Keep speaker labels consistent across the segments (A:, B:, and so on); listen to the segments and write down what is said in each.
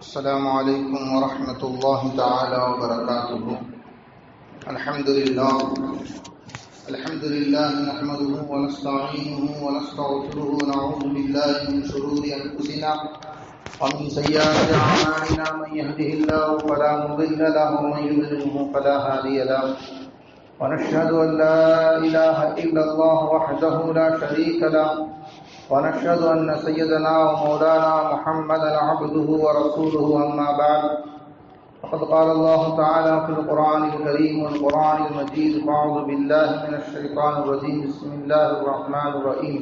A: السلام عليكم ورحمة الله تعالى وبركاته. الحمد لله. الحمد لله نحمده ونستعينه ونستغفره ونعوذ بالله من شرور أنفسنا ومن سيئات أعمالنا من يهده الله فلا مضل له ومن يضلله فلا هادي له. ونشهد أن لا إله إلا الله وحده لا شريك له. ونشهد أن سيدنا ومولانا محمدا عبده ورسوله أما بعد. فقد قال الله تعالى في القرآن الكريم والقرآن المجيد فأعوذ بالله من الشيطان الرجيم. بسم الله الرحمن الرحيم.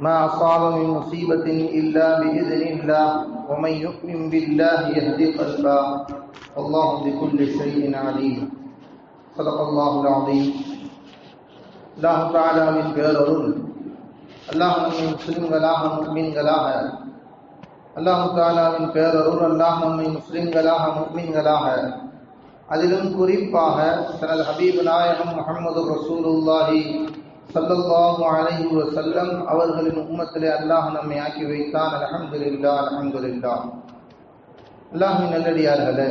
A: ما أصاب من مصيبة إلا بإذن الله ومن يؤمن بالله يهدي قلبه. الله بكل شيء عليم. صدق الله العظيم. الله تعالى من بلد அல்லாஹ் முஸ்லிம்களாக முக்மீன்களாக. அல்லாஹு தாலாவின் பேரருள் அல்லாஹ் நம்மை முஸ்லிம்களாக முக்மீன்களாக. அதிலும் குறிப்பாக தனது ஹபீப் நாயகம் முகமது ரசூலுல்லாஹி சல்லல்லாஹு அலைஹி வஸல்லம் அவர்களின் உம்மத்திலே அல்லாஹ் நம்மை ஆக்கி வைத்தான். அல்ஹம்துலில்லா அல்ஹம்துலில்லா. அல்லாஹின் நல்லடியார்களே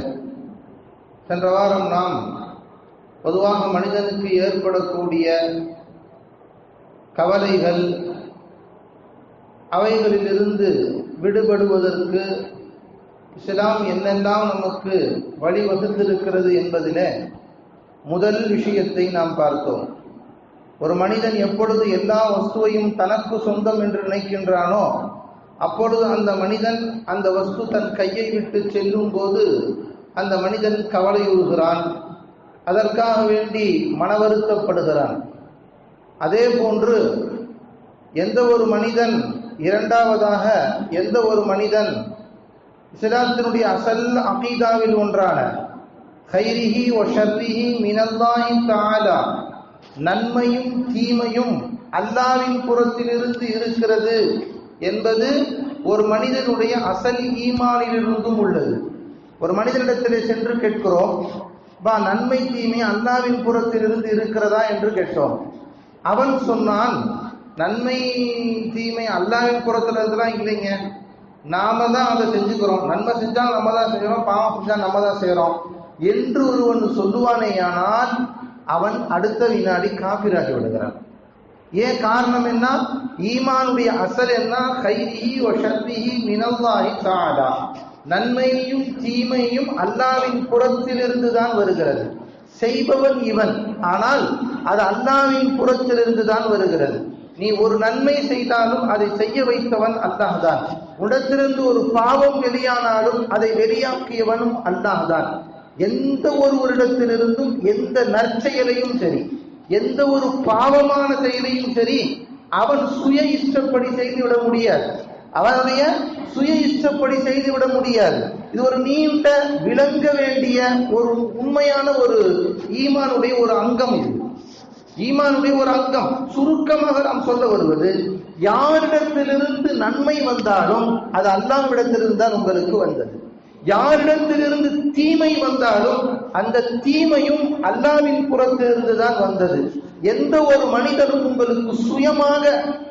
A: சென்ற வாரம் நாம் பொதுவாக மனிதனுக்கு ஏற்படக்கூடிய கவலைகள் அவைகளிலிருந்து விடுபடுவதற்கு இஸ்லாம் என்னெல்லாம் நமக்கு வழிவகுத்திருக்கிறது என்பதிலே முதல் விஷயத்தை நாம் பார்த்தோம். ஒரு மனிதன் எப்பொழுது எல்லா வஸ்துவையும் தனக்கு சொந்தம் என்று நினைக்கின்றானோ அப்பொழுது அந்த மனிதன் அந்த வஸ்து தன் கையை விட்டு செல்லும் போது அந்த மனிதன் கவலையுறுகிறான். அதற்காக வேண்டி மனவருத்தப்படுகிறான். அதே போன்று எந்த ஒரு மனிதன் இரண்டாவதாக எந்த ஒரு மனிதன் இஸ்லாத்தினுடைய அசல் அகீதாவில் ஒன்றான ஹைரிஹி ஒ ஷர்ரிஹி மினல்லாஹி தாலா நன்மையும் தீமையும் அல்லாவின் புறத்திலிருந்து இருக்கிறது என்பது ஒரு மனிதனுடைய அசல் ஈமானிலிருந்தும் உள்ளது. ஒரு மனிதனிடத்திலே சென்று கேட்கிறோம் பா நன்மை தீமை அல்லாவின் புறத்திலிருந்து இருக்கிறதா? என்று கேட்டோம். அவன் சொன்னான் நன்மை தீமை அல்லாவின் புறத்துல இருந்துலாம் இல்லைங்க. நாம தான் அதை செஞ்சுக்கிறோம். நன்மை செஞ்சா நம்ம தான் செய்யறோம் பாவம் செஞ்சா நம்ம தான் செய்யறோம். என்று ஒருவன் சொல்லுவானேயானால் அவன் அடுத்த வினாடி காபிராகி விடுகிறான். ஏன் காரணம் என்ன? ஈமானுடைய அசல் என்ன? கைரிஹி ஒ ஷர்ரிஹி மினல்லாஹி நன்மையும் தீமையும் அல்லாவின் புறத்திலிருந்து தான் வருகிறது. செய்பவன் இவன். ஆனால் அது அல்லாவின் புறத்திலிருந்து தான் வருகிறது. நீ ஒரு நன்மை செய்தாலும் அதை செய்ய வைத்தவன் அல்லாஹ் தான் உடத்திலிருந்து ஒரு பாவம் வெளியானாலும் அதை வெளியாக்கியவனும் அல்லாஹ் தான் எந்த ஒருவரிடத்திலிருந்தும் எந்த நற்செயலையும் சரி எந்த ஒரு பாவமான செயலையும் சரி அவன் சுய இஷ்டப்படி செய்துவிட முடியாது. அவனுடைய சுய இஷ்டப்படி செய்துவிட முடியாது. இது ஒரு நீண்ட விளங்க வேண்டிய ஒரு உண்மையான ஒரு ஈமானுடைய ஒரு அங்கம் இது. ஈமானுடைய ஒரு அங்கம். சுருக்கமாக நாம் சொல்ல வருவது யாரிடத்திலிருந்து நன்மை வந்தாலும் அது அல்லாவிடத்திலிருந்து தான் உங்களுக்கு வந்தது. யாரிடத்திலிருந்து தீமை வந்தாலும் அந்த தீமையும் அல்லாவின் புறத்திலிருந்து தான் வந்தது. எந்த ஒரு மனிதனும் உங்களுக்கு சுயமாக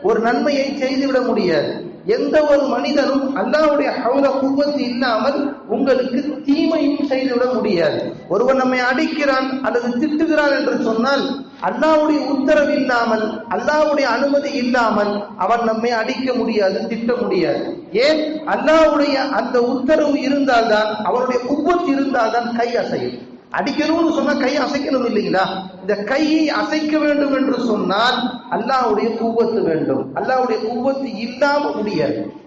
A: ஒரு நன்மையை செய்துவிட முடியாது. எந்த ஒரு மனிதனும் அல்லாவுடைய ஹவுல குவத்து இல்லாமல் உங்களுக்கு தீமையும் செய்துவிட முடியாது. ஒருவன் நம்மை அடிக்கிறான் அல்லது திட்டுகிறான் என்று சொன்னால் அல்லாவுடைய உத்தரவு இல்லாமல் அல்லாவுடைய அனுமதி இல்லாமல் அவன் நம்மை அடிக்க முடியாது திட்ட முடியாது. ஏன்? அல்லாவுடைய அந்த உத்தரவு இருந்தால்தான் அவருடைய குவத்து இருந்தால்தான் கை அசையும். அடிக்கணும்னு சொன்னா கை அசைக்கணும் இல்லைங்களா? இந்த கையை அசைக்க வேண்டும் என்று சொன்னால் அல்லாவுடைய குவத்து வேண்டும். அல்லாவுடைய குவத்து இல்லாம முடியாது.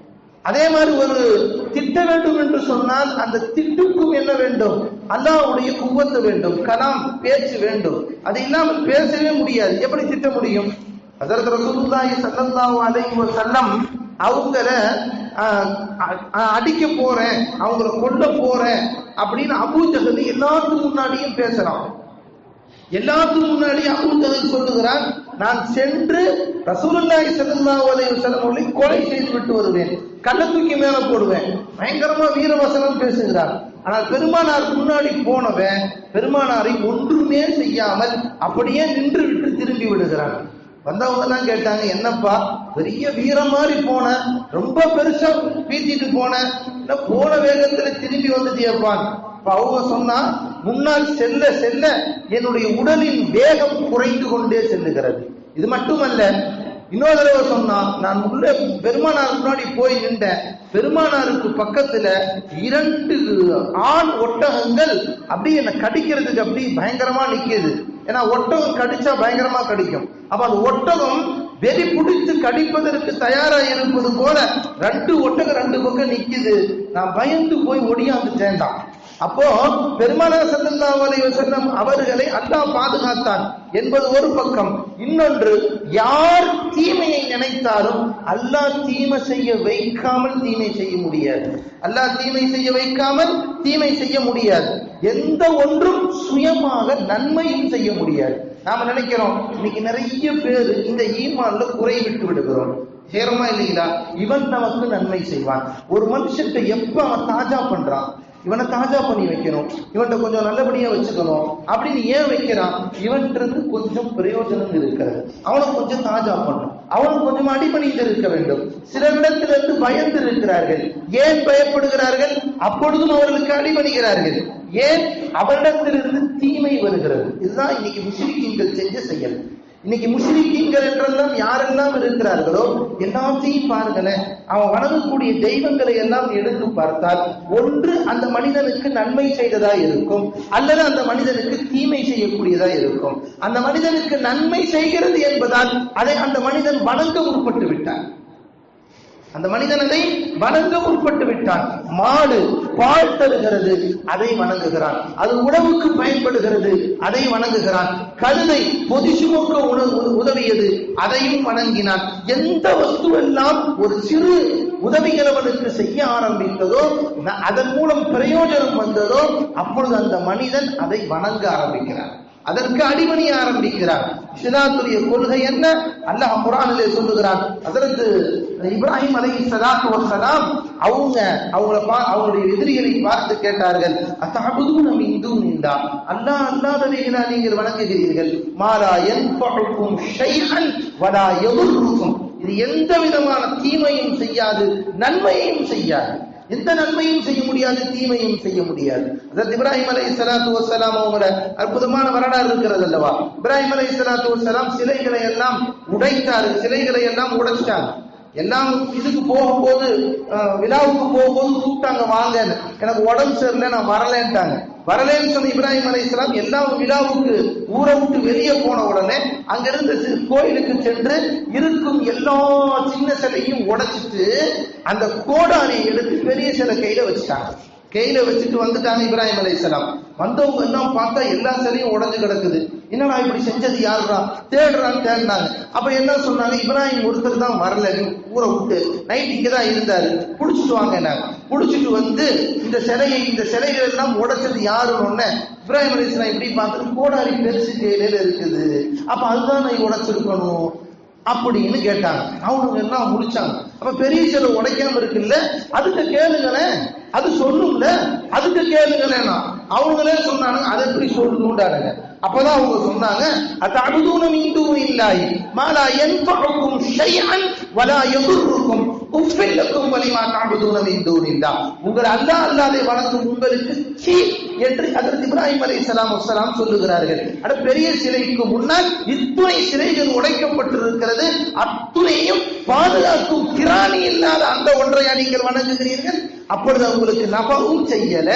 A: அதே மாதிரி ஒரு திட்ட வேண்டும் என்று சொன்னால் அந்த திட்டுக்கும் என்ன வேண்டும்? அல்லாவுடைய குவத்து வேண்டும் கலாம் பேச்சு வேண்டும். அது இல்லாமல் பேசவே முடியாது. எப்படி திட்ட முடியும்? அதற்கு ரசூலுல்லாஹி சல்லல்லாஹு அலைஹி வஸல்லம் அவங்கள அடிக்க போறேன் அவங்கள கொல்ல போறேன் அப்படின்னு அபூஜகன் எல்லாத்துக்கும் முன்னாடியும் பேசுறான். எல்லாத்துக்கும் முன்னாடி அபூஜகல் சொல்லுகிறான் நான் சென்று ரசூலுல்லாஹி ஸல்லல்லாஹு அலைஹி வஸல்லம் அவர்களை கொலை செய்து விட்டு வருவேன். கள்ள தூக்கி மேல போடுவேன். பயங்கரமா வீரவசனம் பேசுகிறார். ஆனால் பெருமானாருக்கு முன்னாடி போனவன் பெருமானாரை ஒன்றுமே செய்யாமல் அப்படியே நின்று விட்டு திரும்பி விடுகிறான். வந்தவங்க தான் கேட்டாங்க என்னப்பா பெரிய வீர மாதிரி போன ரொம்ப பெருசா பீத்திட்டு போன போன வேகத்துல திரும்பி வந்துட்டியப்பான் அப்ப அவங்க சொன்னா முன்னால் செல்ல செல்ல என்னுடைய உடலின் வேகம் குறைந்து கொண்டே செல்லுகிறது. இது மட்டுமல்ல இன்னொரு தடவை சொன்னா நான் உள்ள பெருமானார் முன்னாடி போய் நின்றேன். பெருமானாருக்கு பக்கத்துல இரண்டு ஆண் ஒட்டகங்கள் அப்படியே என்ன கடிக்கிறதுக்கு அப்படி பயங்கரமா நிக்குது. ஏன்னா ஒட்டகம் கடிச்சா பயங்கரமா கடிக்கும். அப்ப அந்த ஒட்டகம் வெறி பிடித்து கடிப்பதற்கு தயாரா இருப்பது போல ரெண்டு ஒட்டகம் ரெண்டு பக்கம் நிக்குது. நான் பயந்து போய் ஒடியாந்துட்டேன்டான் அப்போ பெருமானார் ஸல்லல்லாஹு அலைஹி அவர்களை அல்லாஹ் பாதுகாத்தான் என்பது ஒரு பக்கம். இன்னொன்று யார் தீமையை நினைத்தாலும் அல்லாஹ் தீமை செய்ய வைக்காமல் தீமை செய்ய முடியாது. அல்லாஹ் தீமை செய்ய வைக்காமல் தீமை செய்ய முடியாது. எந்த ஒன்றும் சுயமாக நன்மையும் செய்ய முடியாது. நாம நினைக்கிறோம் இன்னைக்கு நிறைய பேர் இந்த ஈமான்ல குறை விட்டு விடுகிறோம். சேரமா இல்லைங்களா? இவன் நமக்கு நன்மை செய்வான். ஒரு மனுஷன் எப்ப அவன் தாஜா பண்றான்? இவனை தாஜா பண்ணி வைக்கணும். இவன்கிட்ட கொஞ்சம் நல்லபடியா வச்சுக்கணும். அப்படின்னு ஏன் வைக்கிறான்? இவன்கிட்ட இருந்து கொஞ்சம் பிரயோஜனம் இருக்கிறது. அவனை கொஞ்சம் தாஜா பண்ணும் அவன் கொஞ்சம் அடிபணிந்து இருக்க வேண்டும். சில இடத்திலிருந்து பயந்து இருக்கிறார்கள். ஏன் பயப்படுகிறார்கள்? அப்பொழுதும் அவர்களுக்கு அடிபணிகிறார்கள். ஏன்? அவரிடத்திலிருந்து தீமை வருகிறது. இதுதான் இன்னைக்கு முஸ்லிம்கள் செஞ்ச செயல். இன்னைக்கு முஸ்லிம்கள் என்றெல்லாம் யாரெல்லாம் இருக்கிறார்களோ எல்லாத்தையும் பாருங்களேன். அவன் வணங்கக்கூடிய தெய்வங்களை எல்லாம் எடுத்து பார்த்தால் ஒன்று அந்த மனிதனுக்கு நன்மை செய்ததா இருக்கும் அல்லது அந்த மனிதனுக்கு தீமை செய்யக்கூடியதா இருக்கும். அந்த மனிதனுக்கு நன்மை செய்கிறது என்பதால் அதை அந்த மனிதன் வணங்க முற்பட்டு விட்டான். அந்த மனிதன் அதை வணங்க முற்பட்டு விட்டான். மாடு பால் தருகிறது அதை வணங்குகிறான். அது உணவுக்கு பயன்படுகிறது அதை வணங்குகிறான். கழுதை பொதி சுமக்க உணவு உதவியது அதையும் வணங்கினான். எந்த வஸ்துவெல்லாம் ஒரு சிறு உதவிகள் அவனுக்கு செய்ய ஆரம்பித்ததோ அதன் மூலம் பிரயோஜனம் வந்ததோ அப்பொழுது அந்த மனிதன் அதை வணங்க ஆரம்பிக்கிறான். அதற்கு அடிபணிய ஆரம்பிக்கிறார். இஸ்லாத்துடைய கொள்கை என்ன? அல்லாஹ் குரானிலே சொல்லுகிறார் அதற்கு இப்ராஹிம் அலை சதாத்து வசலாம் அவங்க அவங்கள பா அவங்களுடைய எதிரிகளை பார்த்து கேட்டார்கள் அசாபுதும் நம் இந்து நின்றா அல்லாஹ் அல்லாதவைகளா நீங்கள் வணங்குகிறீர்கள். மாலா யன்ஃபஉக்கும் ஷைஹன் வலா எதிர்க்கும் இது எந்த விதமான தீமையும் செய்யாது நன்மையையும் செய்யாது. எந்த நன்மையும் செய்ய முடியாது தீமையும் செய்ய முடியாது. அதாவது இப்ராஹிம் அலை சலாத்து வசலாம் அவங்களோட அற்புதமான வரலாறு இருக்கிறது அல்லவா? இப்ராஹிம் அலை சலாத்து வசலாம் சிலைகளை எல்லாம் உடைத்தாரு. சிலைகளை எல்லாம் உடைச்சிட்டாங்க. எல்லாம் இதுக்கு போகும்போது விழாவுக்கு போகும்போது கூப்பிட்டாங்க வாங்க எனக்கு உடம்பு சரியில்லை நான் வரலேன்ட்டாங்க. வரலேன்னு சொன்ன இப்ராஹிம் இஸ்லாம் எல்லா விழாவுக்கு ஊரை விட்டு வெளியே போன உடனே அங்கிருந்து கோயிலுக்கு சென்று இருக்கும் எல்லா சின்ன சிலையும் உடைச்சிட்டு அந்த கோடானை எடுத்து பெரிய சிலை கையில வச்சுட்டாங்க. கையில வச்சுட்டு வந்துட்டாங்க இப்ராஹிம் அலைஹிஸ்ஸலாம். வந்தவங்க எல்லாம் பார்த்தா எல்லா சிலையும் உடஞ்சு கிடக்குது. என்னடா இப்படி செஞ்சது யாருடா தேடுறான்னு தேடினாங்க. அப்ப என்ன சொன்னாங்க? இப்ராஹிம் ஒருத்தர் தான் வரல ஊரை விட்டு நைட் இங்கதான் இருந்தாரு. புடிச்சிட்டு வாங்க என்ன பிடிச்சிட்டு வந்து இந்த சிலையை இந்த சிலைகள் எல்லாம் உடைச்சது யாருன்னு உடனே இப்ராஹிம் அலைஹிஸ்ஸலாம் எப்படி பார்த்துட்டு கோடாரி பெருசு கையில இருக்குது. அப்ப அதுதான் நான் உடைச்சிருக்கணும் அப்படின்னு கேட்டாங்க. அவனுங்க எல்லாம் முடிச்சாங்க. அப்ப பெரிய சிலை உடைக்காம இருக்குல்ல அதுக்கு கேளுங்களேன் அது சொல்லும்ல அதுக்கு கேளுங்களேன் அவங்களே சொன்னாங்க அதை எப்படி சொல்லுண்டாருங்க அப்பதான் அவங்க சொன்னாங்க அத்தஅபுதூன மீண்டும் இல்லாய் மாலா என் யன்ஃபஉக்கும் ஷைஅன் வலா யதுர்ருக்கும் உஃபில் வலிமா தஅபுதூன மின் உங்கள் அல்லாஹ் அல்லாதை வணங்கும் உங்களுக்கு சீ என்று அதற்கு இப்ராஹிம் அலைஹிஸ்ஸலாம் வஸ்ஸலாம் சொல்லுகிறார்கள். அட பெரிய சிலைக்கு முன்னால் இத்துணை சிலைகள் உடைக்கப்பட்டிருக்கிறது. அத்துணையும் பாதுகாக்கும் திராணி இல்லாத அந்த ஒன்றையா நீங்கள் வணங்குகிறீர்கள்? அப்பொழுது உங்களுக்கு நபவும் செய்யல.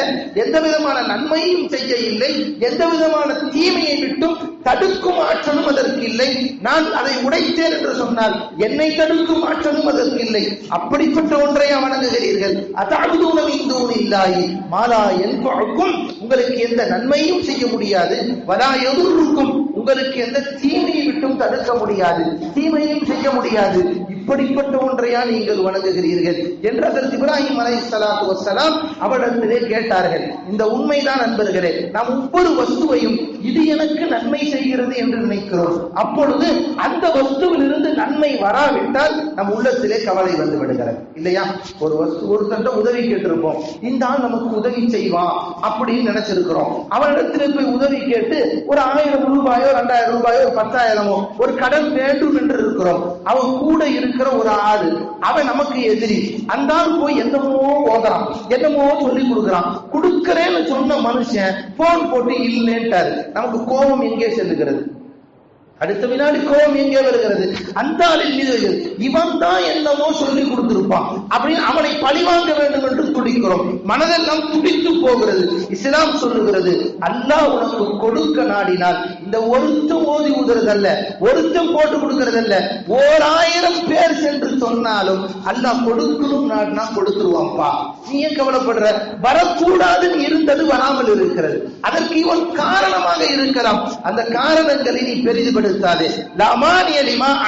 A: எந்த விதமான நன்மையும் செய்ய இல்லை எந்த விதமான தீமையை விட்டும் தடுக்கும் ஆற்றலும் அதற்கு இல்லை. நான் அதை உடைத்தேன் என்று சொன்னால் என்னை தடுக்கும் ஆற்றலும் அதற்கு இல்லை. அப்படிப்பட்ட ஒன்றையா வணங்குகிறீர்கள் அதாவது இந்தூன் இல்லாயி மாலா என்பாக்கும் உங்களுக்கு எந்த நன்மையும் செய்ய முடியாது. வரா எதிர்க்கும் உங்களுக்கு எந்த தீமையை விட்டும் தடுக்க முடியாது. தீமையும் செய்ய முடியாது. இப்படிப்பட்ட ஒன்றையா நீங்கள் வணங்குகிறீர்கள் என்று அதற்கு இப்ராஹிம் அலை சலாத்து வசலாம் அவரிடத்திலே கேட்டார்கள். இந்த உண்மைதான் நண்பர்களே நாம் ஒவ்வொரு வஸ்துவையும் இது எனக்கு நன்மை செய்கிறது என்று நினைக்கிறோம். அப்பொழுது அந்த வஸ்துவிலிருந்து நன்மை வராவிட்டால் நம் உள்ளத்திலே கவலை வந்து விடுகிறது. இல்லையா? ஒரு வஸ்து ஒருத்தன் உதவி கேட்டிருப்போம். இந்த ஆள் நமக்கு உதவி செய்வான் அப்படின்னு நினைச்சிருக்கிறோம். அவனிடத்திலே போய் உதவி கேட்டு ஒரு ஆயிரம் ரூபாயோ ரெண்டாயிரம் ரூபாயோ ஒரு பத்தாயிரமோ ஒரு கடன் வேண்டும் என்று இருக்கிறோம். அவன் கூட இருக்கிற ஒரு ஆள் அவன் நமக்கு எதிரி. அந்த ஆள் போய் என்னமோ ஓதுறான் என்னமோ சொல்லி கொடுக்குறான். கொடுக்கிறேன்னு சொன்ன மனுஷன் போன் போட்டு இல்லைன்ட்டாரு நமக்கு கோபம் எங்கே செல்லுகிறது? அடுத்த வினாடி கோபம் எங்கே வருகிறது? அந்த ஆளின் மீது வருகிறது. இவன் தான் என்னமோ சொல்லி கொடுத்திருப்பான். அப்படின்னு அவனை பழிவாங்க வேண்டும் என்று துடிக்கிறோம். மனதெல்லாம் துடித்து போகிறது. இஸ்லாம் சொல்லுகிறது அல்லாஹ் உனக்கு கொடுக்க நாடினால் இந்த ஒருத்தம் ஓதி ஊதுறதல்ல ஒருத்தம் போட்டு கொடுக்கறதல்ல ஓர் ஆயிரம் பேர் சென்று சொன்னாலும் அல்லாஹ் கொடுக்கணும் நாடினா கொடுத்துருவான்ப்பா. நீ ஏன் கவலைப்படுற? வரக்கூடாதுன்னு இருந்தது வராமல் இருக்கிறது. அதற்கு இவன் காரணமாக இருக்கலாம். அந்த காரணங்களை நீ பெரிதுபடு செலுத்தாதே.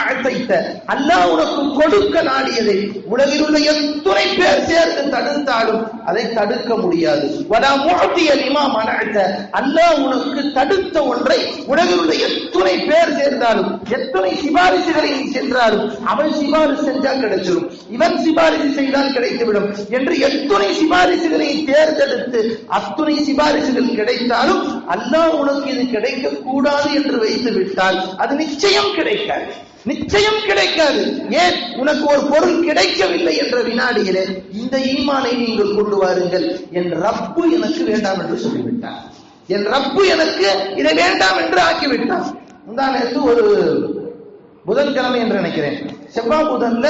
A: அழைத்த அல்லாஹ் உனக்கு கொடுக்க நாடியதை உலகில் உள்ள எத்துணை பேர் சேர்ந்து தடுத்தாலும் அதை தடுக்க முடியாது. வடா முஅத்திய லிமா மனஅத்த. அல்லாஹ் உனக்கு தடுத்த ஒன்றை உலகில் உள்ள எத்துணை பேர் சேர்ந்தாலும் எத்தனை சிபாரிசுகளை நீ சென்றாலும் அவன் சிபாரிசு செஞ்சால் கிடைச்சிடும் இவன் சிபாரிசு செய்தால் கிடைத்துவிடும். என்று எத்துணை சிபாரிசுகளை தேர்ந்தெடுத்து அத்துணை சிபாரிசுகள் கிடைத்தாலும் அல்லாஹ் உனக்கு இது கிடைக்க கூடாது என்று வைத்து விட்டால் அது நிச்சயம் கிடைக்காது. நிச்சயம் கிடைக்காது. ஏன்? உனக்கு ஒரு பொருள் கிடைக்கவில்லை என்ற வினாடியிலே இந்த ஈமானை நீங்கள் கொண்டு வாருங்கள். என் ரப்பு எனக்கு வேண்டாம் என்று சொல்லிவிட்டார். என் ரப்பு எனக்கு இதை வேண்டாம் என்று ஆக்கிவிட்டான் முந்தானத்து ஒரு புதன்கிழமை என்று நினைக்கிறேன். செவ்வாய் புதன்ல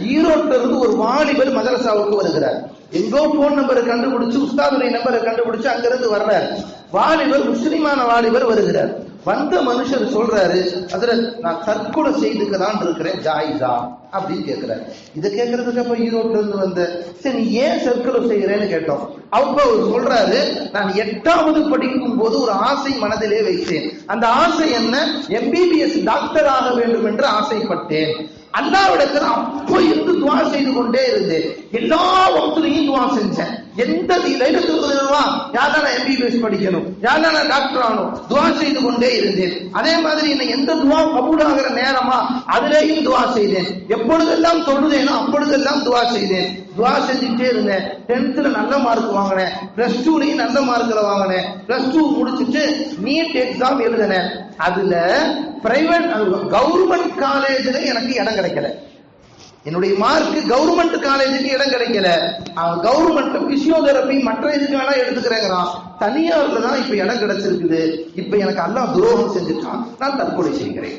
A: ஈரோட்டில இருந்து ஒரு வாலிபர் மதரசாவுக்கு வருகிறார். எங்கோ போன் நம்பரை கண்டுபிடிச்சு உஸ்தாதுடைய நம்பரை கண்டுபிடிச்சு அங்கிருந்து வர்றார். வாலிபர் முஸ்லிமான வாலிபர் வருகிறார். வந்த மனுஷர் சொல்றாரு அதுல நான் தற்கொலை செய்துக்கலான் இருக்கிறேன் ஜாயிதா அப்படின்னு கேட்கிறாரு. இதை கேட்கறதுக்கு அப்ப ஈரோட்ல இருந்து வந்த சரி நீ ஏன் தற்கொலை செய்யறேன்னு கேட்டோம். அப்ப அவர் சொல்றாரு நான் எட்டாவது படிக்கும் போது ஒரு ஆசை மனதிலே வைத்தேன். அந்த ஆசை என்ன? எம்பிபிஎஸ் டாக்டர் ஆக வேண்டும் என்று ஆசைப்பட்டேன். அல்லாவிடத்தில் அப்போ இருந்து துவா செய்து கொண்டே இருந்தேன். எல்லா வகுப்புலையும் துவா செஞ்சேன். எந்த லைலத்துவா யாரா நான் எம்பிபிஎஸ் படிக்கணும். யாரா நான் டாக்டர் ஆகணும். துவா செய்து கொண்டே இருந்தேன். அதே மாதிரி என்ன எந்த துவா கபூலாகிற நேரமா அதிலேயும் துவா செய்தேன். எப்பொழுதெல்லாம் தொழுதேனோ அப்பொழுதெல்லாம் துவா செய்தேன். துவா செஞ்சுட்டே இருந்தேன். டென்த்ல நல்ல மார்க் வாங்கினேன். பிளஸ் டூலையும் நல்ல மார்க்கில் வாங்கினேன். பிளஸ் டூ முடிச்சுட்டு நீட் எக்ஸாம் எழுதினேன். அதுல பிரைவேட் கவர்மெண்ட் காலேஜில் எனக்கு இடம் கிடைக்கல. என்னுடைய மார்க் கவர்மெண்ட் காலேஜுக்கு இடம் கிடைக்கல. கவர்மெண்ட் பிசியோதெரபி மற்ற இதுக்கு வேணா எடுத்துக்கிறேங்கிறான். தனியார்ல தான் இப்ப இடம் கிடைச்சிருக்குது. இப்ப எனக்கு அல்லாஹ் துரோகம் செஞ்சுட்டான். நான் தற்கொலை செய்கிறேன்.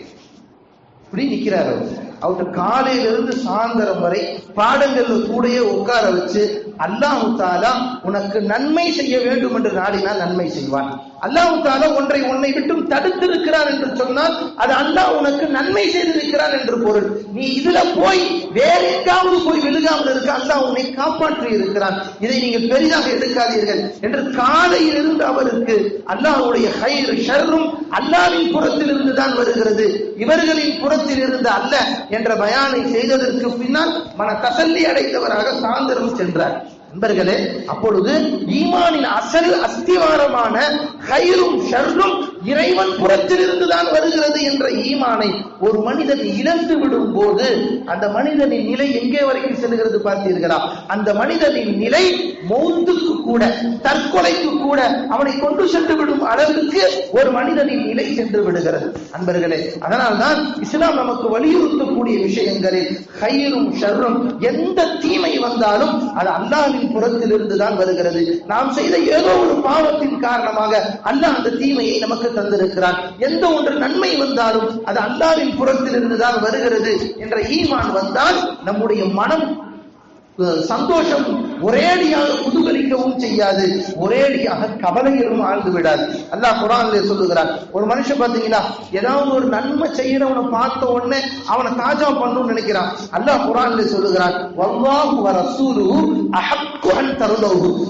A: இப்படி நிக்கிறாரு அவர். அவர்கிட்ட காலையில இருந்து சாயந்தரம் வரை பாடங்கள்ல கூடயே உட்கார வச்சு அல்லாஹு தாலா உனக்கு நன்மை செய்ய வேண்டும் என்று நாடினால் நன்மை செய்வான். அல்லாஹு தாலா ஒன்றை உன்னை விட்டும் தடுத்திருக்கிறான் என்று சொன்னால் அது அல்லாஹ் உனக்கு நன்மை செய்திருக்கிறான் என்று பொருள். நீ இதுல போய் வேற எங்காவது போய் விழுகாமல் இருக்க அல்லாஹ் உன்னை காப்பாற்றி இருக்கிறான். இதை நீங்கள் பெரிதாக எடுக்காதீர்கள். என்று காலையில் இருந்து அவருக்கு அல்லாஹுடைய ஹைர் ஷர்ரும் அல்லாவின் புறத்தில் இருந்து தான் வருகிறது. இவர்களின் புறத்தில் இருந்து அல்ல என்ற பயானை செய்ததற்கு பின்னால் மன தசல்லி அடைந்தவராக சாயந்தரம் சென்றார். நண்பர்களே அப்பொழுது ஈமானின் அசல் அஸ்திவாரமான ஹைரும் ஷர்ரும் இறைவன் புறத்திலிருந்துதான் வருகிறது என்ற ஈமானை ஒரு மனிதன் இழந்து விடும் போது அந்த மனிதனின் நிலை எங்கே வரைக்கும் செல்கிறது பார்த்தீர்களா? அந்த மனிதனின் நிலை மௌத்துக்கு கூட தற்கொலைக்கு கூட அவனை கொண்டு சென்று விடும் அளவுக்கு ஒரு மனிதனின் நிலை சென்று விடுகிறது. அன்பர்களே அதனால்தான் இஸ்லாம் நமக்கு வலியுறுத்தக்கூடிய விஷயங்களில் கயிறும் ஷர்ரும் எந்த தீமை வந்தாலும் அது அல்லாவின் புறத்திலிருந்து தான் வருகிறது. நாம் செய்த ஏதோ ஒரு பாவத்தின் காரணமாக அல்லாஹ் அந்த தீமையை நமக்கு தந்திருக்கிறான் எந்த ஒன்று நன்மை வந்தாலும் அது அல்லாவின் புறத்தில் தான் வருகிறது என்ற ஈமான் வந்தால் நம்முடைய மனம் சந்தோஷம் ஒரேடியாக உதுகலிக்கவும் செய்யாது. ஒரேடியாக கவலையிலும் ஆழ்ந்து விடாது. அல்லாஹ் குரான்ல சொல்லுகிறார் ஒரு மனுஷன் பாத்தீங்களா ஏதாவது ஒரு நன்மை செய்யறவனை பார்த்த உடனே அவனை தாஜா பண்ணணும்னு நினைக்கிறான். அல்லாஹ் குரான்ல சொல்லுகிறான் வல்லாஹு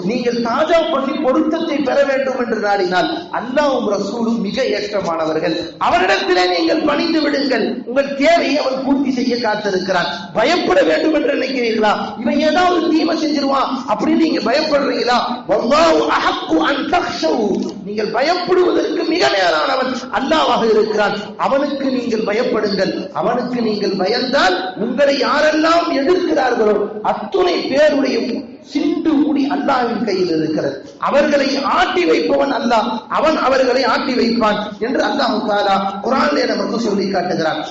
A: நீங்கள் தாஜா பண்ணி பொருத்தத்தை பெற வேண்டும் என்று நாடினால் அல்லாஹ்வும் ரசூலும் மிக ஏற்றமானவர்கள். அவரிடத்திலே நீங்கள் பணிந்து விடுங்கள். உங்கள் தேவையை அவன் பூர்த்தி செய்ய காத்திருக்கிறான். பயப்பட வேண்டும் என்று நினைக்கிறீர்களா? இவன் ஏதாவது தீமை செஞ்சிருவான் அப்படின்னு நீங்க பயப்படுறீங்களா? வல்லாஹு அஹக்கு அன் தக்ஷவு நீங்கள் பயப்படுவதற்கு மிக நேரானவன் அல்லாவாக இருக்கிறான். அவனுக்கு நீங்கள் பயப்படுங்கள். அவனுக்கு நீங்கள் பயந்தால் உங்களை யாரெல்லாம் எதிர்க்கிறார்களோ அத்துணை பேருடைய சிண்டு மூடி அல்லாவின் கையில் இருக்கிறது. அவர்களை ஆட்டி வைப்பவன் அல்லாஹ். அவன் அவர்களை ஆட்டி வைப்பான் என்று அல்லாஹ் தாலா குரானிலே நமக்கு சொல்லி காட்டுகிறான்.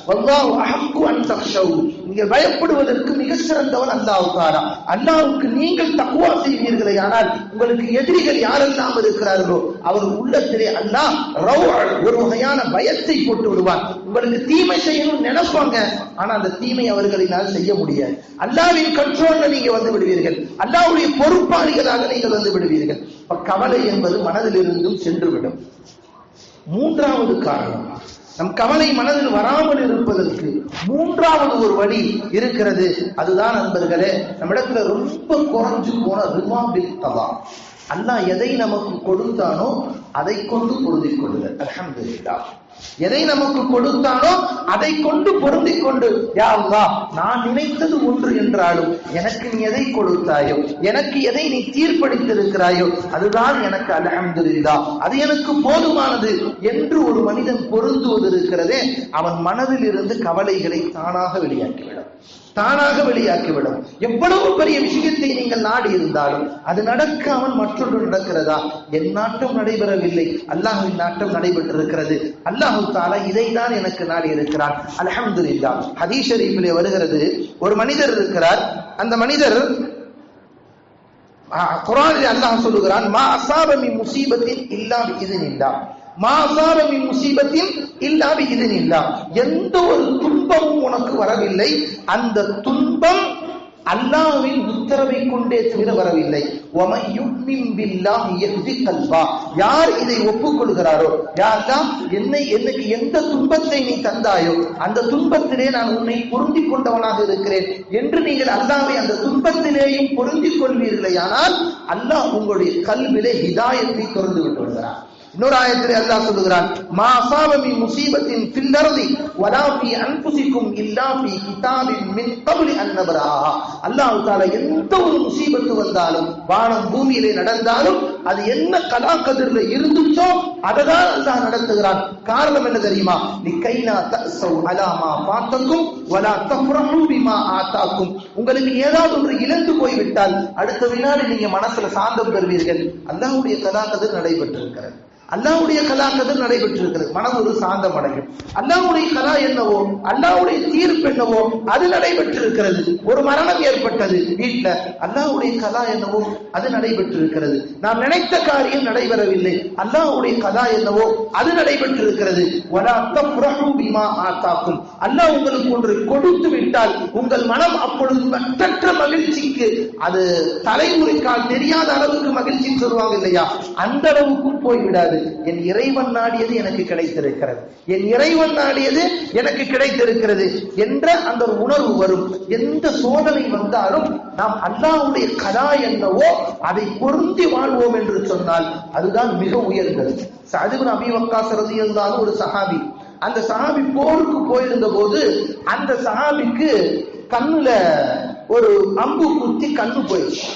A: நீங்கள் பயப்படுவதற்கு மிக சிறந்தவன் அல்லாவுக்காரா அல்லாவுக்கு நீங்கள் தக்குவா செய்வீர்களே ஆனால் உங்களுக்கு எதிரிகள் யாரெல்லாம் இருக்கிறார்களோ அவர் உள்ளத்திலே அல்லாஹ் ரவ் ஒரு வகையான பயத்தை போட்டு விடுவான் உங்களுக்கு தீமை செய்யணும்னு நினைப்பாங்க ஆனா அந்த தீமை அவர்களினால் செய்ய முடியாது. அல்லாவின் கண்ட்ரோல்ல நீங்க வந்து விடுவீர்கள். அல்லாவுடைய பொறுப்பாளிகளாக நீங்கள் வந்து விடுவீர்கள். இப்ப கவலை என்பது மனதிலிருந்தும் சென்றுவிடும். மூன்றாவது காரணம். நம் கவலை மனதில் வராமல் இருப்பதற்கு மூன்றாவது ஒரு வழி இருக்கிறது. அதுதான் நண்பர்களே நம்மிடத்துல ரொம்ப குறைஞ்சு போன ரிமா தவா. அல்லாஹ் எதை நமக்கு கொடுத்தானோ அதை கொண்டு பொருந்திக் கொள்ளுதல். அல்ஹம்துலில்லாஹ். எதை நமக்கு கொடுத்தானோ அதை கொண்டு பொருந்திக் கொண்டு யாருவா நான் நினைத்தது ஒன்று என்றாலும் எனக்கு நீ எதை கொடுத்தாயோ எனக்கு எதை நீ தீர்ப்பளித்திருக்கிறாயோ அதுதான் எனக்கு அல்ஹம்துலில்லாஹ் அது எனக்கு போதுமானது என்று ஒரு மனிதன் பொருந்துவது இருக்கிறதே அவன் மனதில் இருந்து கவலைகளை தானாக வெளியாக்கிவிடும். தானாக வெளியாக்கிவிடும். எவ்வளவு பெரிய விஷயத்தை நீங்கள் நாடி இருந்தாலும் அது நடக்காமல் மற்றொன்று நடக்கிறதா? என் நாட்டம் நடைபெறவில்லை. அல்லாஹுவின் நாட்டம் நடைபெற்றிருக்கிறது. அல்லாஹு தாலா இதை தான் எனக்கு நாடி இருக்கிறான். அல்ஹம்துலில்லா. ஹதீஸ் ஷரீஃபிலே வருகிறது. ஒரு மனிதர் இருக்கிறார். அந்த மனிதர் குரானில் அல்லாஹ் சொல்லுகிறான் மா அசாபமி முசீபத்தின் இல்லா இது மா மாசாரமி முசீபத்தின் இல்லா இதுனில்லா எந்த ஒரு துன்பமும் உனக்கு வரவில்லை. அந்த துன்பம் அல்லாஹ்வின் உத்தரவை கொண்டே தவிர வரவில்லை. யார் இதை ஒப்புக்கொள்கிறாரோ? யாரெல்லாம் என்னை எனக்கு எந்த துன்பத்தை நீ தந்தாயோ அந்த துன்பத்திலே நான் உன்னை பொருந்தி கொண்டவனாக இருக்கிறேன் என்று நீங்கள் அல்லாவை அந்த துன்பத்திலேயும் பொருந்தி கொள்வீர்களே ஆனால் அல்லாஹ் உங்களுடைய கல்விலே ஹிதாயத்தை திறந்து விட்டு வருகிறார் இன்னொரு ஆயத்திலே அல்லாஹ் சொல்லுகிறான் மா அசாபமி முசீபத்தின் ஃபில் அர்தி வலா ஃபீ அன்ஃபுசிக்கும் இல்லா ஃபீ கிதாபின் மின் கப்லி அன் நபராஹா அல்லாஹ் தஆலா எந்த ஒரு முசீபத்து வந்தாலும் வானம் பூமியிலே நடந்தாலும் அது என்ன கலாக்கதிர்ல இருந்துச்சோ அததான் அல்லாஹ் நடத்துகிறான். காரணம் என்ன தெரியுமா? நீ தஸவ் தசௌ அலாமா ஃபாத்தக்கும் வலா தஃப்ரஹு பிமா ஆதாக்கும் உங்களுக்கு ஏதாவது ஒன்று இழந்து போய்விட்டால் அடுத்த வினாடி நீங்க மனசுல சாந்தம் பெறுவீர்கள். அல்லாஹ்வுடைய கலாக்கதிர் நடைபெற்றிருக்கிறது. அல்லாவுடைய கலாக்கதிர் நடைபெற்றிருக்கிறது. மனம் ஒரு சாந்தம் அடையும். அல்லாவுடைய கலா என்னவோ அல்லாவுடைய தீர்ப்பு என்னவோ அது நடைபெற்றிருக்கிறது. ஒரு மரணம் ஏற்பட்டது. வீட்டில் அல்லாவுடைய கலா என்னவோ அது நடைபெற்றிருக்கிறது. நாம் நினைத்த காரியம் நடைபெறவில்லை. அல்லாவுடைய கலா என்னவோ அது நடைபெற்றிருக்கிறது. ஆத்தாக்கும். அல்லாஹ் உங்களுக்கு ஒன்று கொடுத்து விட்டால் உங்கள் மனம் அப்பொழுது மற்றற்ற மகிழ்ச்சிக்கு அது தலைமுறைக்கால் தெரியாத அளவுக்கு மகிழ்ச்சின்னு சொல்லுவாங்க இல்லையா? அந்த அளவுக்கும் போய்விடாது. என் இறைவன் நாடியது எனக்கு கிடைத்திருக்கிறது. என் இறைவன் நாடியது எனக்கு கிடைத்திருக்கிறது என்ற அந்த ஒரு உணர்வு வரும். எந்த சோதனை வந்தாலும் நாம் அல்லாவுடைய கதா என்னவோ அதை பொருந்தி வாழ்வோம் என்று சொன்னால் அதுதான் மிக உயர்ந்தது. சாதிபன் அபி வக்காஸ் ஒரு சஹாபி. அந்த சஹாபி போருக்கு போயிருந்த போது அந்த சஹாபிக்கு கண்ணுல ஒரு அம்பு குத்தி கண்ணு போயிடுச்சு.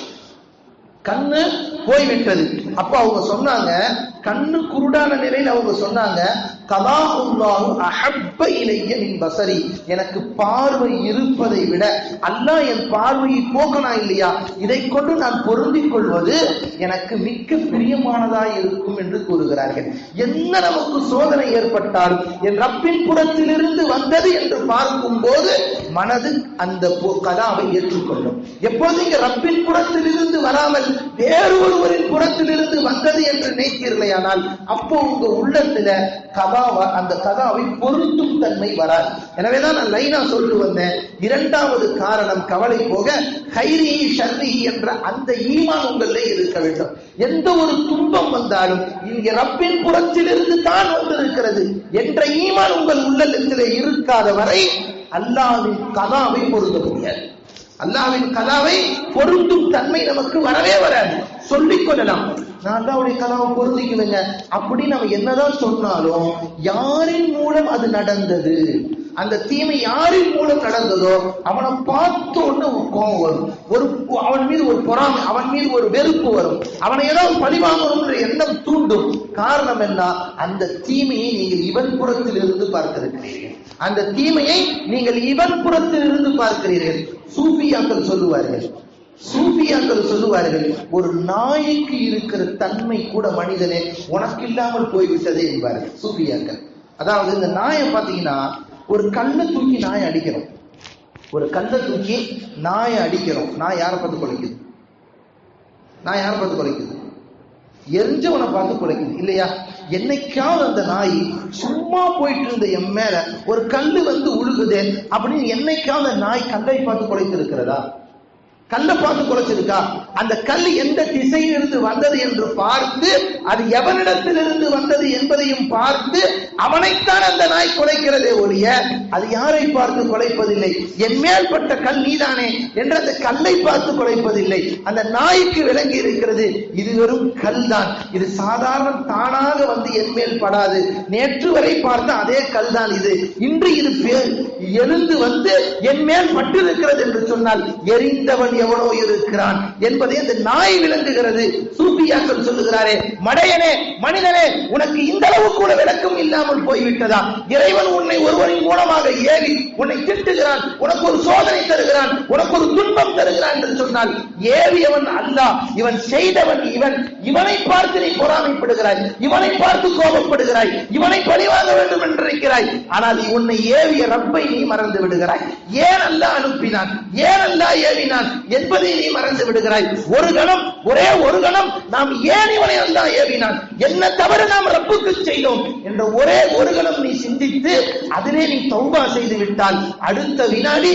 A: கண்ணு போய்விட்டது அப்ப அவங்க சொன்னாங்க கண்ணு குருடான நிலையில் அவங்க சொன்னாங்க கலாஹுல்லாஹு அஹப்ப இலைய மின் பசரி. எனக்கு பார்வை இருப்பதை விட அல்லாஹ் என் பார்வையை போக்கனா இல்லையா? இதை கொண்டு நான் பொருந்திக் கொள்வது எனக்கு மிக்க பிரியமானதாய் இருக்கும் என்று கூறுகிறார்கள். என்ன நமக்கு சோதனை ஏற்பட்டாலும் என் ரப்பின் புறத்திலிருந்து வந்தது என்று பார்க்கும் போது மனது அந்த கதாவை ஏற்றுக்கொள்ளும். எப்போது இங்க ரப்பின் புறத்திலிருந்து வராமல் வேறு ஒருவரின் புறத்திலிருந்து வந்தது என்று நினைத்தீர்களேயானால் அப்போ உங்க உள்ளத்துல கதா கதாவா அந்த கதாவை பொருத்தும் தன்மை வராது. எனவேதான் நான் லைனா சொல்லிட்டு வந்தேன். இரண்டாவது காரணம் கவலை போக ஹைரி ஷர்ரி என்ற அந்த ஈமான் உங்களிலே இருக்க வேண்டும். எந்த ஒரு துன்பம் வந்தாலும் இங்கே ரப்பின் புறத்திலிருந்து தான் வந்திருக்கிறது. என்ற ஈமான் உங்கள் உள்ளத்திலே இருக்காத வரை அல்லாவின் கதாவை பொருந்த முடியாது. அல்லாவின் கதாவை பொருந்தும் தன்மை நமக்கு வரவே வராது. சொல்லிக் கொள்ளலாம் நான் அல்லாவுடைய கலாவை பொருந்திக்குவேங்க. அப்படி நம்ம என்னதான் சொன்னாலும் யாரின் மூலம் அது நடந்தது? அந்த தீமை யாரின் மூலம் நடந்ததோ அவனை பார்த்த உடனே ஒரு கோபம் வரும். ஒரு அவன் மீது ஒரு பொறாமை அவன் மீது ஒரு வெறுப்பு வரும். அவனை ஏதாவது பழிவாங்கணும்ன்ற எண்ணம் தூண்டும். காரணம் என்ன? அந்த தீமையை நீங்கள் இவன் புறத்தில் இருந்து பார்த்திருக்கிறீர்கள். அந்த தீமையை நீங்கள் இவன் புறத்தில் இருந்து பார்க்கிறீர்கள். சூஃபியாக்கள் சொல்லுவார்கள் சூபியாக்கள் சொல்லுவார்கள் ஒரு நாய்க்கு இருக்கிற தன்மை கூட மனிதனே உனக்கு இல்லாமல் போய்விட்டதே என்பார்கள் சூபியாக்கள் அதாவது இந்த நாயை பார்த்தீங்கன்னா ஒரு கல்லை தூக்கி நாயை அடிக்கிறோம் ஒரு கல்லை தூக்கி நாயை அடிக்கிறோம் நான் யாரை பார்த்து குலைக்குது? நான் யாரை பார்த்து குலைக்குது? எரிஞ்சவனை பார்த்து குலைக்குது இல்லையா? என்னைக்காவது அந்த நாய் சும்மா போயிட்டு இருந்த என் மேல ஒரு கல் வந்து உழுகுதே அப்படின்னு என்னைக்காவது அந்த நாய் கல்லை பார்த்து குலைத்து இருக்கிறதா கல்லை பார்த்து குலைச்சிருக்கா அந்த கல் எந்த திசையிலிருந்து வந்தது என்று பார்த்து அது எவனிடத்திலிருந்து வந்தது என்பதையும் பார்த்து அவனைத்தான் அந்த நாய் குலைக்கிறதே ஒழிய அது யாரை பார்த்து குலைப்பதில்லை? என் மேல் பட்ட கல் நீதானே என்று அந்த கல்லை பார்த்து குலைப்பதில்லை. அந்த நாய்க்கு விளங்கி இருக்கிறது இது வெறும் கல் தான் இது சாதாரண தானாக வந்து என் மேல் படாது. நேற்று வரை பார்த்த அதே கல் தான் இது. இன்று இது எழுந்து வந்து என் மேல் பட்டிருக்கிறது என்று சொன்னால் எரிந்தவன் எவனோ இருக்கிறான் என்பதை அந்த நாய் விளங்குகிறது. சூப்பியாக்கள் சொல்லுகிறாரே மடையனே மனிதனே உனக்கு இந்த அளவு கூட விளக்கம் இல்லாமல் போய்விட்டதா? இறைவன் உன்னை ஒருவரின் மூலமாக ஏவி உன்னை திட்டுகிறான் உனக்கு ஒரு சோதனை தருகிறான் உனக்கு ஒரு துன்பம் தருகிறான் என்று சொன்னால் ஏவியவன் அல்ல இவன் செய்தவன் இவன். இவனை பார்த்து நீ பொறாமைப்படுகிறாய் இவனை பார்த்து கோபப்படுகிறாய் இவனை பழிவாங்க வேண்டும் என்று ஆனால் உன்னை ஏவிய ரப்பை நீ மறந்து விடுகிறாய். ஏன் அல்ல அனுப்பினான்? ஏன் அல்ல ஏவினான்? என்பதை நீ மறந்து விடுகிறாய். ஒரு கணம் ஒரே ஒரு கணம் நாம் ஏன் இவனை அல்லாஹ் ஏவினான்? என்ன தவறு நாம் ரப்புக்கு செய்தோம்? என்ற ஒரே ஒரு கணம் நீ சிந்தித்து அதிலே நீ தௌபா செய்து விட்டால் அடுத்த வினாடி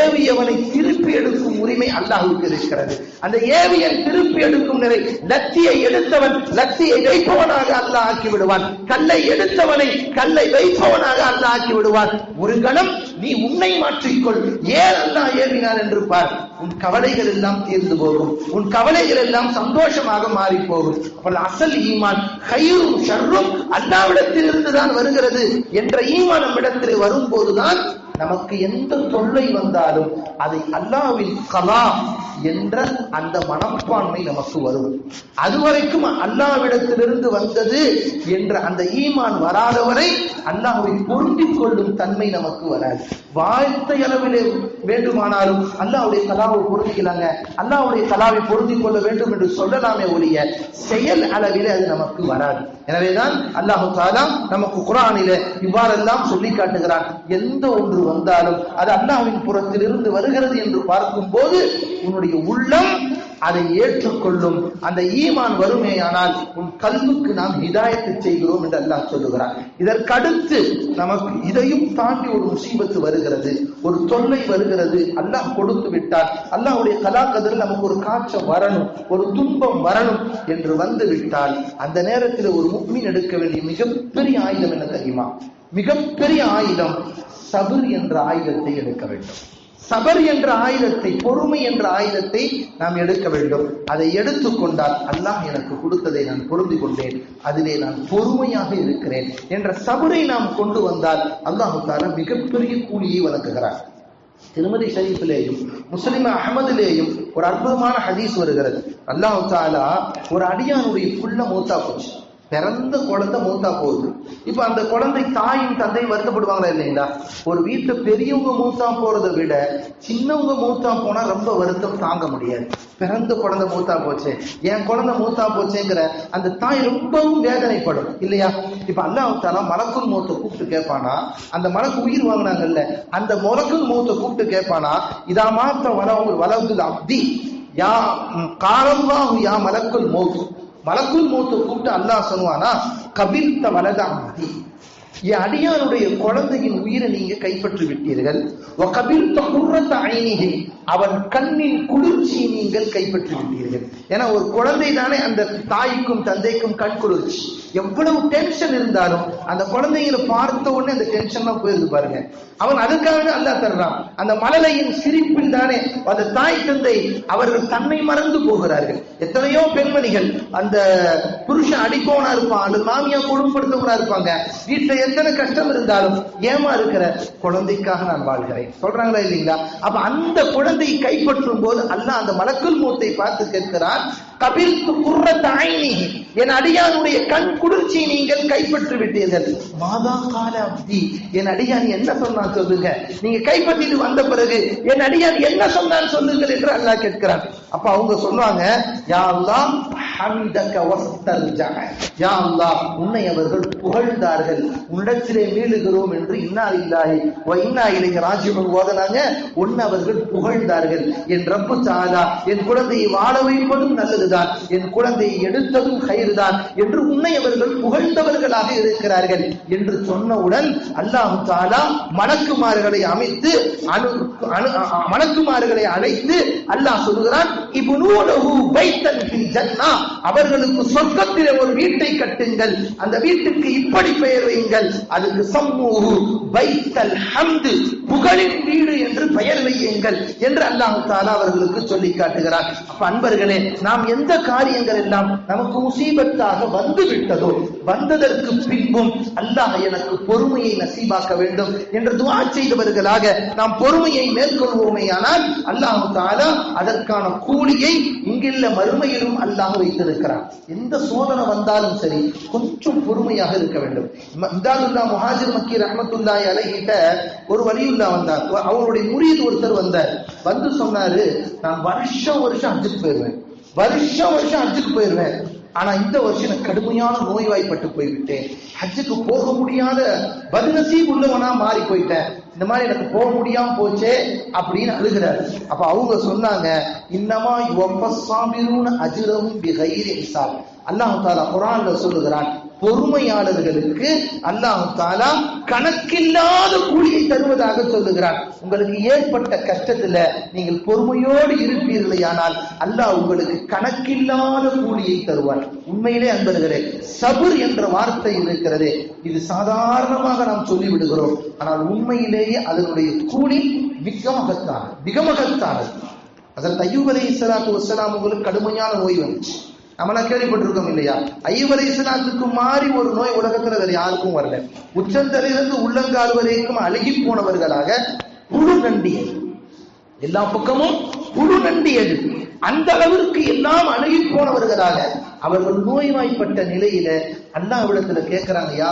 A: ஏவியவனை திருப்பி எடுக்கும் உரிமை அல்லாஹுக்கு இருக்கிறது. அந்த ஏவியன் திருப்பி எடுக்கும் நிலை லத்தியை எடுத்தவன் லத்தியை வைப்பவனாக அல்லாஹ் ஆக்கி விடுவான். கல்லை எடுத்தவனை கல்லை வைப்பவனாக அல்லாஹ் ஆக்கி விடுவான். ஒரு கணம் நீ உன்னை மாற்றிக்கொள். ஏன் அல்லாஹ் ஏறினார் என்று பார். உன் கவலைகள் எல்லாம் தீர்ந்து போகும். உன் கவலைகள் எல்லாம் சந்தோஷமாக மாறி போகும் அப்போ அசல் ஈமான் கயிறும் ஷர்ரும் அல்லாவிடத்தில் இருந்துதான் வருகிறது. என்ற ஈமான் நம்மிடத்தில் வரும்போதுதான் நமக்கு எந்த தொல்லை வந்தாலும் அதை அல்லாவின் கலா என்ற அந்த மனப்பான்மை நமக்கு வரும். அதுவரைக்கும் அல்லாவிடத்திலிருந்து வந்தது என்ற அந்த ஈமான் வராதவரை அல்லாஹ்வை பொருந்திக் கொள்ளும் தன்மை நமக்கு வராது. வாழ்த்தை அளவிலே வேண்டுமானாலும் அல்லாஹ்வுடைய கலாவை பொருந்திக்கலாங்க. அல்லாவுடைய கலாவை பொருந்திக் கொள்ள வேண்டும் என்று சொல்லலாமே ஒழிய செயல் அளவிலே அது நமக்கு வராது. எனவேதான் அல்லாஹு தாலா நமக்கு குரானில இவ்வாறெல்லாம் சொல்லி காட்டுகிறான். எந்த ஒன்று வந்தாலும் அது அல்லாஹ்வின் புறத்தில் இருந்து வருகிறது என்று பார்க்கும் போது உன்னுடைய உள்ளம் அதை ஏற்றுக்கொள்ளும் அந்த ஈமான் வறுமையானால் உன் கல்வுக்கு நாம் ஹிதாயத்து செய்கிறோம் என்று அல்லாஹ் சொல்லுகிறார் இதற்கடுத்து நமக்கு இதையும் தாண்டி ஒரு முசீபத்து வருகிறது. ஒரு தொல்லை வருகிறது. அல்லாஹ் கொடுத்து விட்டால் அல்லாஹுடைய கலாக்கதில் நமக்கு ஒரு காய்ச்சல் வரணும் ஒரு துன்பம் வரணும் என்று வந்து விட்டால் அந்த நேரத்தில் ஒரு முக்மீன் எடுக்க வேண்டிய மிகப்பெரிய ஆயுதம் என்ன தெரியுமா? மிகப்பெரிய ஆயுதம் சபுர் என்ற ஆயுதத்தை எடுக்க வேண்டும். சபர் என்ற ஆயுதத்தை பொறுமை என்ற ஆயுதத்தை நாம் எடுக்க வேண்டும். அதை எடுத்துக்கொண்டால் அல்லாஹ் எனக்கு கொடுத்ததை நான் பொருந்து கொண்டேன். அதிலே நான் பொறுமையாக இருக்கிறேன் என்ற சபரை நாம் கொண்டு வந்தால் அல்லாஹு தாலா மிகப்பெரிய கூலியை வழங்குகிறார். திருமதி ஷரீஃபிலேயும் முஸ்லிம் அகமதிலேயும் ஒரு அற்புதமான ஹதீஸ் வருகிறது. அல்லாஹு தாலா ஒரு அடியானுடைய புள்ள மூத்தா போச்சு. பிறந்த குழந்தை மூத்தா போகுது. இப்ப அந்த குழந்தை தாயும் தந்தையும் வருத்தப்படுவாங்களா இல்லைங்களா? ஒரு வீட்டுல பெரியவங்க மூத்தா போறதை விட சின்னவங்க மூத்தா போனா ரொம்ப வருத்தம் தாங்க முடியாது. பிறந்த குழந்தை மூத்தா போச்சு என் குழந்தை மூத்தா போச்சேங்கிற அந்த தாய் ரொம்பவும் வேதனைப்படும் இல்லையா? இப்ப அல்லாஹாலா மலக்குள் மூத்த கூப்பிட்டு கேட்பானா அந்த மலக்கு உயிர் வாங்கினாங்கல்ல அந்த மலக்குள் மூத்த கூப்பிட்டு கேட்பானா இதா மாத்த வளவு வளவுது அப்தி யா காலம்வாஹு யா மலக்குள் மௌத்து மலக்குள் மூத்த கூப்பிட்டு அல்லாஹ் சொல்லுவானா கபில்த வலதாமதி என் அடியானுடைய குழந்தையின் உயிரை நீங்க கைப்பற்றி விட்டீர்கள். கபில்த குர்ரத்த ஐனிகி அவன் கண்ணின் குளிர்ச்சியை நீங்கள் கைப்பற்றி விட்டீர்கள். ஏன்னா ஒரு குழந்தை தானே அந்த தாய்க்கும் தந்தைக்கும் கண் குளிர்ச்சி. எவ்வளவு டென்ஷன் இருந்தாலும் அந்த குழந்தைகளை பார்த்த உடனே அந்த டென்ஷன்லாம் போயிருது பாருங்க. அவன் அதுக்காக அல்லாஹ் தர்றான். அந்த மழலையின் சிரிப்பில் தானே அந்த தாய் தந்தை அவர்கள் தன்னை மறந்து போகிறார்கள். எத்தனையோ பெண்மணிகள் அந்த புருஷன் அடிக்கோனா இருப்பான் அல்லது மாமியா கொடுப்படுத்தவனா இருப்பாங்க. வீட்டுல எத்தனை கஷ்டம் இருந்தாலும் ஏமா இருக்கிற குழந்தைக்காக நான் வாழ்கிறேன். சொல்றாங்களா இல்லைங்களா? அப்ப அந்த குழந்தையை கைப்பற்றும் போது அல்லாஹ் அந்த மலக்குள் மூத்தை பார்த்து கேட்கிறான். கபிர்த்து குர்ர தாயினி என் அடியானுடைய கண் குளிர்ச்சியை நீங்கள் கைப்பற்றி விட்டீர்கள். மாதா கால அப்தி. என் அடியான் என்ன சொன்னான் சொல்லுங்க? நீங்க கைப்பற்றிட்டு வந்த பிறகு என் அடியான் என்ன சொன்னான் சொல்லுங்கள் என்று அல்லாஹ் கேட்கிறான். அப்ப அவங்க சொல்லுவாங்க யாரெல்லாம் யா அல்லாஹ் உன்னை அவர்கள் புகழ்ந்தார்கள். உன்னிடத்திலே மீளுகிறோம் என்று இன்னா இல்லாஹி இன்னா இலைஹி ராஜிஊன் ஓதனாங்க உன்னை அவர்கள் புகழ்ந்தார்கள். என் ரப்பு தஆலா என் குழந்தையை வாழ வைப்பதும் நல்லதுதான். என் குழந்தையை எடுத்ததும் கயிறுதான் என்று உன்னை அவர்கள் புகழ்ந்தவர்களாக இருக்கிறார்கள் என்று சொன்னவுடன் அல்லாஹ் தாலா மணக்குமார்களை அமைத்து அணு அணு மணக்குமார்களை அழைத்து அல்லாஹ் சொல்கிறான் இப்னூலஹு பைத்தன் ஃபில் ஜன்னா. அவர்களுக்கு சொர்க்கத்திலே ஒரு வீட்டை கட்டுங்கள். அந்த வீட்டுக்கு இப்படி பெயர் வையுங்கள். அதுக்கு சம்மூஹு பைத்தல் ஹம்து புகழின் வீடு என்று பெயர் வையுங்கள் என்று அல்லாஹு தாலா அவர்களுக்கு சொல்லி காட்டுகிறார். அப்ப அன்பர்களே நாம் எந்த காரியங்கள் எல்லாம் நமக்கு முசீபத்தாக வந்து விட்டதோ வந்ததற்கு பின்பும் அல்லாஹ் எனக்கு பொறுமையை நசீபாக்க வேண்டும் என்று துவா செய்தவர்களாக நாம் பொறுமையை மேற்கொள்வோமேயானால் அல்லாஹு தாலா அதற்கான கூலியை இங்குள்ள மறுமையிலும் அல்லாஹ் வைத்திருக்கிறார். எந்த சோதனை வந்தாலும் சரி கொஞ்சம் பொறுமையாக இருக்க வேண்டும். இம- இம்தாதுல்லா முஹாஜிர் மக்கி ரஹமத்துல்லாஹி அலைஹிட்ட ஒரு வலியுல்லா வந்தார். அவருடைய முறியது ஒருத்தர் வந்தார். வந்து சொன்னாரு நான் வருஷம் வருஷம் அஜித் போயிருவேன். வருஷம் வருஷம் அஜித் போயிருவேன். ஆனா இந்த வருஷம் எனக்கு கடுமையான நோய்வாய்ப்பட்டு போய்விட்டேன். ஹஜ்ஜுக்கு போக முடியாத பதுநசீப் உள்ளவனா மாறி போயிட்டேன் இந்த மாதிரி எனக்கு போக முடியாம போச்சே அப்படின்னு அழுகிறார். அப்ப அவங்க சொன்னாங்க இன்னமா யுவப்பசாபிரூன அஜிரவும் பிகைரி ஹிசாப். அல்லாஹ் தாலா குரான்ல சொல்லுகிறான் பொறுமையாளர்களுக்கு அல்லாஹ் தாலா கணக்கில்லாத கூலியை தருவதாக சொல்லுகிறார். உங்களுக்கு ஏற்பட்ட கஷ்டத்துல நீங்கள் பொறுமையோடு இருப்பீர்களேயானால் அல்லாஹ் உங்களுக்கு கணக்கில்லாத கூலியை தருவார். உண்மையிலே அன்பர்களே சபுர் என்ற வார்த்தை இருக்கிறது. இது சாதாரணமாக நாம் சொல்லிவிடுகிறோம். ஆனால் உண்மையிலேயே அதனுடைய கூலி மிக மிகமகத்தானது மிக மகத்தானது ஐயூப் அலை இஸ்லாத்து வசலாம் உங்களுக்கு கடுமையான நோய் வந்துச்சு. நம்மளாம் கேள்விப்பட்டிருக்கோம் இல்லையா? ஐயூப் இஸ்லாத்துக்கு மாறி ஒரு நோய் உலகத்துல வேற யாருக்கும் வரல. உச்சந்தலையிலிருந்து உள்ளங்கால் வரைக்கும் அழுகி போனவர்களாக புழு நண்டியது எல்லா பக்கமும் புழு நண்டியது அந்த அளவிற்கு எல்லாம் அணுகி போனவர்களாக அவர்கள் நோய்வாய்ப்பட்ட நிலையில அல்லாவிடத்துல கேட்கிறாங்க யா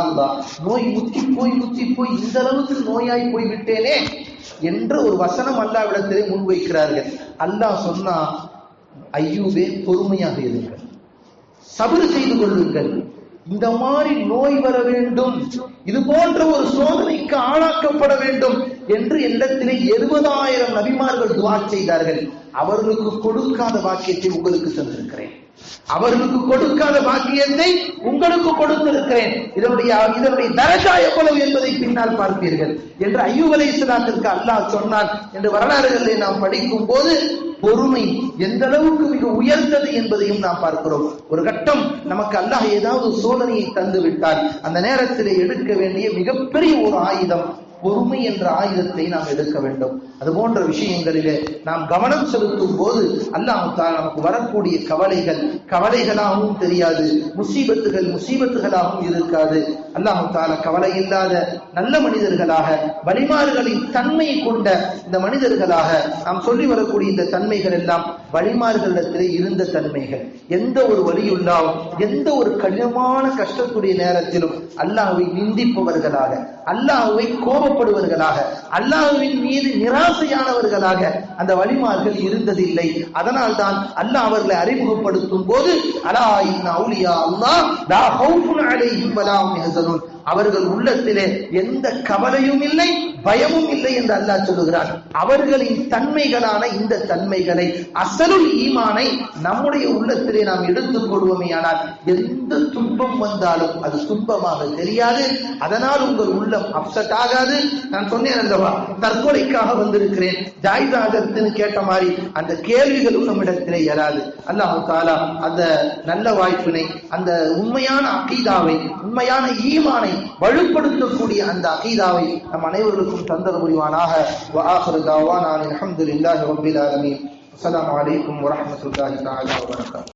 A: நோய் முத்தி போய் முத்தி போய் இந்த அளவுக்கு நோயாய் போய் விட்டேனே என்ற ஒரு வசனம் அல்லாவிடத்திலே முன்வைக்கிறார்கள். அல்லாஹ் சொன்னா ஐயூவே பொறுமையாக இருங்கள். சபறு செய்து கொள்ளுங்கள். இந்த மாதிரி நோய் வர வேண்டும். இது போன்ற ஒரு சோதனைக்கு ஆளாக்கப்பட வேண்டும். என்று என்னிடத்திலே எழுபதாயிரம் நபிமார்கள் துவா செய்தார்கள். அவர்களுக்கு கொடுக்காத வாக்கியத்தை உங்களுக்கு தந்திருக்கிறேன். அவர்களுக்கு கொடுக்காத பாக்கியத்தை உங்களுக்கு கொடுத்திருக்கிறேன். இதனுடைய இதனுடைய தரஜா எவ்வளவு என்பதை பின்னால் பார்ப்பீர்கள் என்று ஐயூப் அலைஹிஸ்ஸலாத்திற்கு அல்லாஹ் சொன்னான் என்று வரலாறுகளை நாம் படிக்கும் போது பொறுமை எந்த அளவுக்கு மிக உயர்ந்தது என்பதையும் நாம் பார்க்கிறோம். ஒரு கட்டம் நமக்கு அல்லாஹ் ஏதாவது சோதனையை தந்து விட்டால் அந்த நேரத்திலே எடுக்க வேண்டிய மிகப்பெரிய ஒரு ஆயுதம் பொறுமை என்ற ஆயுதத்தை நாம் எடுக்க வேண்டும். அது போன்ற விஷயங்களிலே நாம் கவனம் செலுத்தும் போது அல்லாஹ் நமக்கு வரக்கூடிய கவலைகள் கவலைகளாகவும் தெரியாது. முசீபத்துகள் முசீபத்துகளாகவும் இருக்காது. அல்லாஹால கவலை இல்லாத நல்ல மனிதர்களாக வழிமார்களின் தன்மை கொண்ட இந்த மனிதர்களாக நாம் சொல்லி வரக்கூடிய இந்த தன்மைகள் எல்லாம் வழிமார்களிடத்திலே இருந்த தன்மைகள். எந்த ஒரு வழியுள்ளாவும் எந்த ஒரு கடினமான கஷ்டத்துடைய நேரத்திலும் அல்லாஹுவை நிந்திப்பவர்களாக அல்லாஹுவை கோபப்படுவர்களாக அல்லாஹுவின் மீது ஆசையானவர்களாக அந்த வழிமார்கள் இருந்ததில்லை. அதனால் தான் அல்லாஹ் அவர்களை அறிமுகப்படுத்தும் போது அலா இன்ன அவுலியா அல்லாஹ் லா ஹவுஃபுன் அலைஹிம் வலா அவர்கள் உள்ளத்திலே எந்த கவலையும் இல்லை பயமும் இல்லை என்று அல்லாஹ் சொல்லுகிறார் அவர்களின் தன்மைகளான இந்த தன்மைகளை அசலுல் ஈமானை நம்முடைய உள்ளத்திலே நாம் எடுத்துக் கொள்வோமே ஆனால் எந்த துன்பம் வந்தாலும் அது துன்பமாக தெரியாது. அதனால் உங்கள் உள்ளம் அப்செட் ஆகாது. நான் சொன்னேன் அல்லவா தற்கொலைக்காக வந்திருக்கிறேன் ஜாயிதாகத்துன்னு கேட்ட மாதிரி அந்த கேள்விகளும் நம்மிடத்திலே எழாது அல்லாஹு தாலா அந்த நல்ல வாய்ப்பினை அந்த உண்மையான அகீதாவை உண்மையான ஈமானை வலுப்படுத்தக்கூடிய அந்த அகீதாவை நம் அனைவருக்கும் தந்தது புரிவானாக அலமதுல்லாஹி ரபில் அலமீன் அஸ்லாம் வலைக்கம் வரமத்துல வரகாத்து